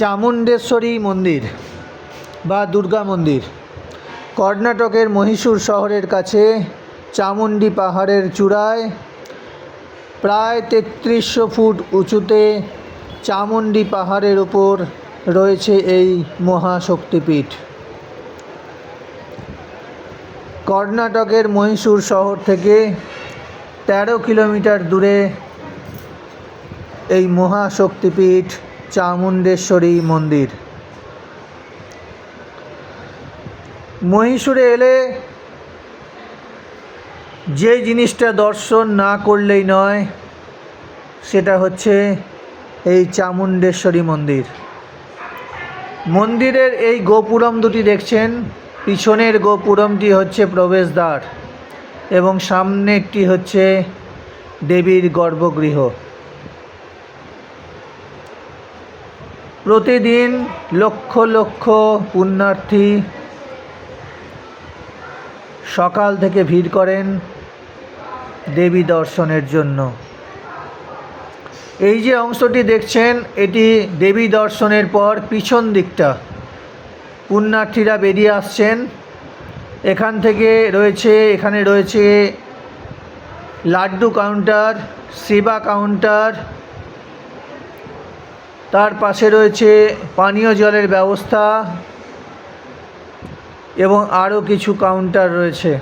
চামুণ্ডেশ্বরী মন্দির বা দুর্গা মন্দির। কর্ণাটকের মহীশূর শহরের কাছে চামুণ্ডী পাহাড়ের চূড়ায় প্রায় তেত্রিশশো ফুট উঁচুতে চামুণ্ডী পাহাড়ের ওপর রয়েছে এই মহাশক্তিপীঠ। কর্ণাটকের মহীশূর শহর থেকে তেরো কিলোমিটার দূরে এই মহাশক্তিপীঠ চামুণ্ডেশ্বরী মন্দির। মহীশূরে এলে যে জিনিসটা দর্শন না করলেই নয়, সেটা হচ্ছে এই চামুণ্ডেশ্বরী মন্দির। মন্দিরের এই গোপুরম দুটি দেখছেন, পিছনের গোপুরমটি হচ্ছে প্রবেশদ্বার এবং সামনেরটি হচ্ছে দেবীর গর্ভগৃহ। প্রতিদিন লক্ষ লক্ষ পুণ্যার্থী সকাল থেকে ভিড় করেন দেবী দর্শনের জন্য। এই যে অংশটি দেখছেন, এটি দেবী দর্শনের পর পিছন দিকটা। পুণ্যার্থীরা বেরিয়ে আসছেন। এখান থেকে রয়েছে, এখানে রয়েছে লাড্ডু কাউন্টার সেবা কাউন্টার তার পাশে রয়েছে পানীয় জলের ব্যবস্থা এবং আরও কিছু কাউন্টার রয়েছে।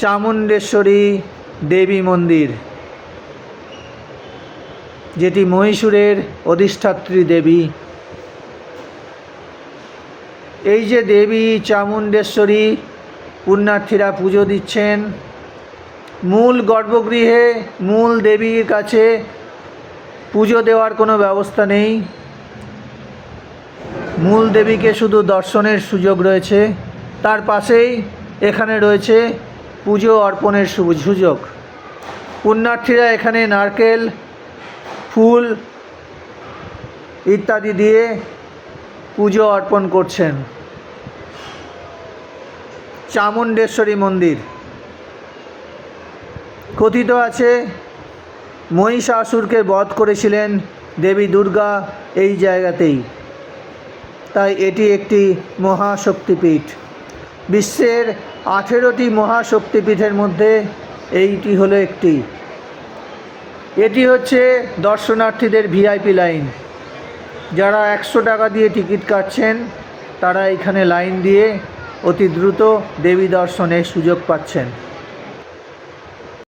চামুণ্ডেশ্বরী দেবী মন্দির, যেটি মহীশূরের অধিষ্ঠাত্রী দেবী। এই যে দেবী চামুণ্ডেশ্বরী পুণ্যার্থীরা পুজো দিচ্ছেন। মূল গর্ভগৃহে মূল দেবীর কাছে পুজো দেওয়ার কোনো ব্যবস্থা নেই। মূল দেবীকে শুধু দর্শনের সুযোগ রয়েছে। তার পাশেই এখানে রয়েছে পুজো অর্পণের সুযোগ। পুণ্যার্থীরা এখানে নারকেল, ফুল ইত্যাদি দিয়ে পুজো অর্পণ করছেন। চামুণ্ডেশ্বরী মন্দির। কথিত আছে, মহিষাসুরকে বধ করেছিলেন দেবী দুর্গা এই জায়গাতেই। তাই এটি একটি মহাশক্তিপীঠ। বিশ্বের আঠেরোটি মহাশক্তিপীঠের মধ্যে এইটি হলো একটি। এটি হচ্ছে দর্শনার্থীদের ভিআইপি লাইন। যারা একশো টাকা দিয়ে টিকিট কাটছেন, তারা এখানে লাইন দিয়ে অতি দ্রুত দেবী দর্শনের সুযোগ পাচ্ছেন।